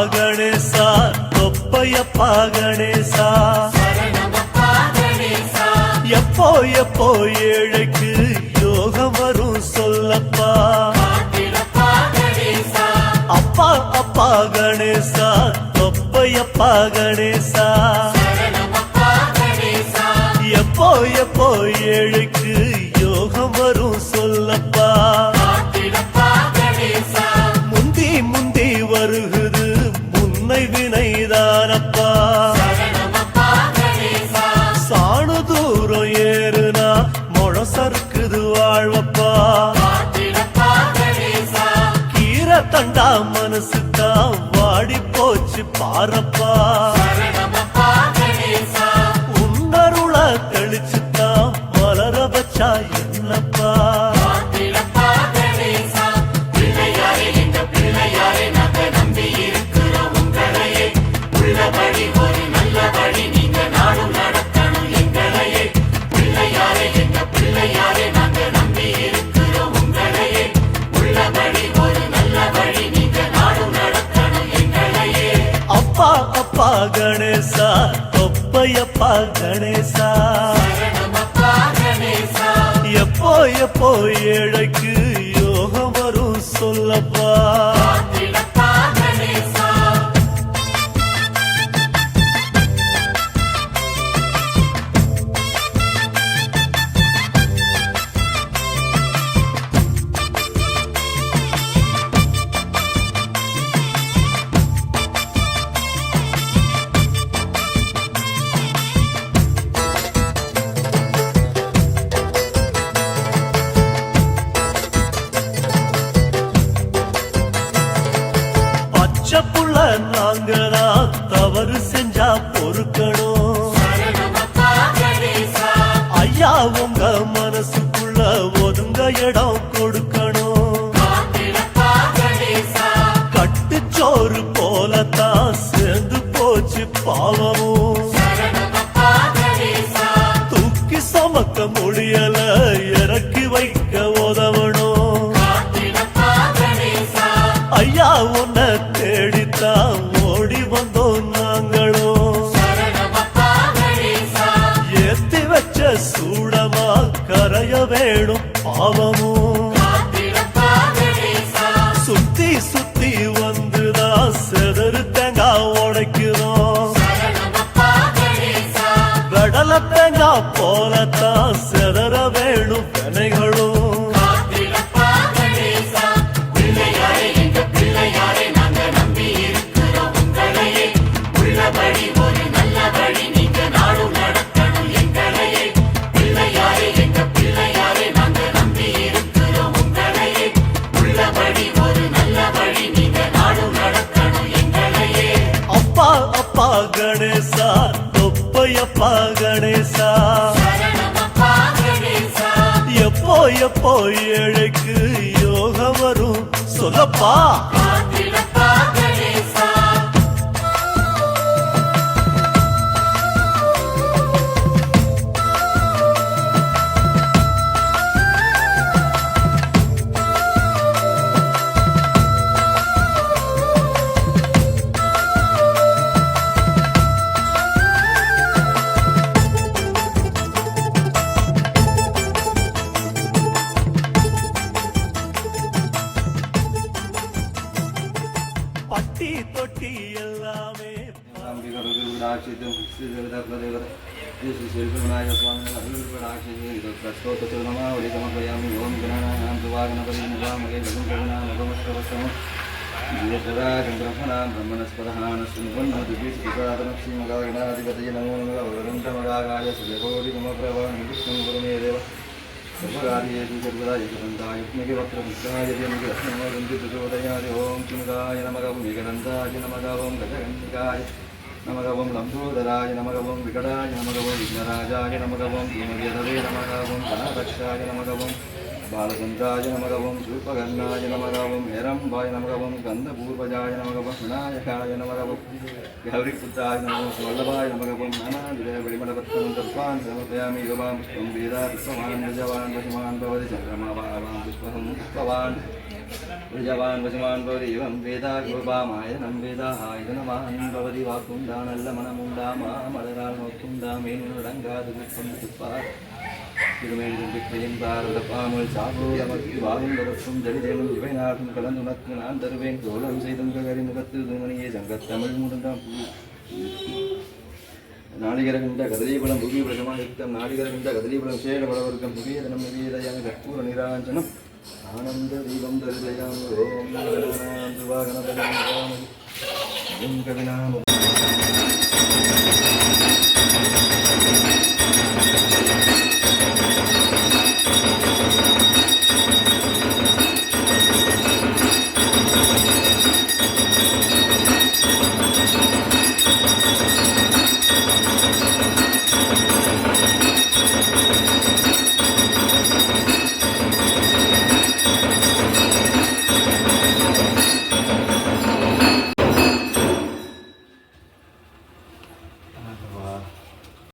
அப்பா கணேசா தொப்பையப்பா கணேசா எப்போ எப்போ ஏழைக்கு யோகம் வரும் சொல்லப்பா அப்பா அப்பா கணேசா தொப்பையப்பா கணேசா எப்போ எப்போ ஏழைக்கு யோகம் வரும் சொல்லப்பா வினைதானப்பா சாணு தூரம் ஏறுனா முழம் சறுக்குது வாழ்வப்பா. கீரை தண்டா மனசு தான் வாடி போச்சு பாரப்பா. உன்னருள தெளிச்சு தான் வளர அப்பா கணேசா தொப்பையப்பா கணேசா எப்போ எப்போ ஏழைக்கு யோகம் வரும் சொல்லப்பா பொறுக்கணும் ஐயா உங்க மனசுக்குள்ள ஒதுங்க இடம் கொடுக்கணும். கட்டுச்சோறு போலத்தான் சேர்ந்து போச்சு பாவமும். தூக்கி சமக்க முடியல இறக்கி வைக்க உதவணும். ஐயா உன் போலத்தான் செதற வேணும் அப்பா கணேசா தொப்பையப்பா கணேசா எப்போ எப்போ ஏழைக்கு யோக வரும் சொல்லப்பா రాక్షితం శ్రీ జగదాత్మదేవత శ్రీ శ్రీ శ్రీకృష్ణాయ స్వామి అభివృద్ధిరాక్షితమావళితమపయామి ఓం గణనాం సువాగణపతి నిజామగే గతం గగనామగమస్తవస్తమం దివ్యరాజం బ్రహ్మణాం బ్రహ్మణస్పదహాన శృణ్వన్నదిపీఠికారమక్షీమగాగణాధిపతయ నమో నమః వరుణమగాగాయ సూర్యకోటి మమ ప్రభావం విష్ణు గురుమే దేవ సర్వకార్యేషు సర్వదా యశవంతాయ యజ్ఞకి వక్రముద్రాయ దేమికి రత్నమోదంతి ప్రచోదయాయ ఓం కిముగాయ నమగం విగదంతాయ நமகவும் லம்பூதராய நமகவும் விகடாய நமகவும் விக்னராஜாய நமகவும் தீமவியதவே நமகவும் தனபக்ஷாய நமகவும் பாலச்சந்திராய நமகவும் சூப்பகர்ணாய நமகவும் ஹெரம்பாய நமகவும் கந்தபூர்வஜாய நமகவும் விநாயகாய நமகவும் கௌரிபுத்தாய நமகவும் வல்லபாய நமகவும் நானாதிர வெளிமடபத்தம் தர்ப்பான் சமர்ப்பயாமி யுவாம் புஷ்பம் வேதா புஷ்பவான் நிஜவான் பசுமான் பவதி சந்திரமாவான் புஷ்பகம் புஷ்பவான் விஜவான் பசுமான் பவதி இவம் வேதா கோபாமாயனம் வேதாஹாயுதனமான் பவதி வாக்குண்டா நல்ல மனமுண்டாமா மலரால் நோக்குண்டா மேனுடங்காது கொண்டிருப்பார் திருமேன்பார்பாமல் சாபோரமக்கு வாழ்ந்தவர்க்கும் தரிதேனும் இவைநாடும் கலந்து உனக்கு நான் தருவேன் கோலம் செய்துங்ககரி முகத்து தூமணியே சங்கத்தமிழ் முடுந்தாம் நாளிகரகின்ற கதலீபலம் புவிய பிரஜமாயுக்தம் நாளிகரகின்ற கதலீபலம் சேடபலவர்க்கம் புவியதனம் நிவேதயம் கற்பூர நிராஞ்சனம் ஆனந்த தீபம் தரிதயாம் ஓம் கணபதி ஓம் கவிநாம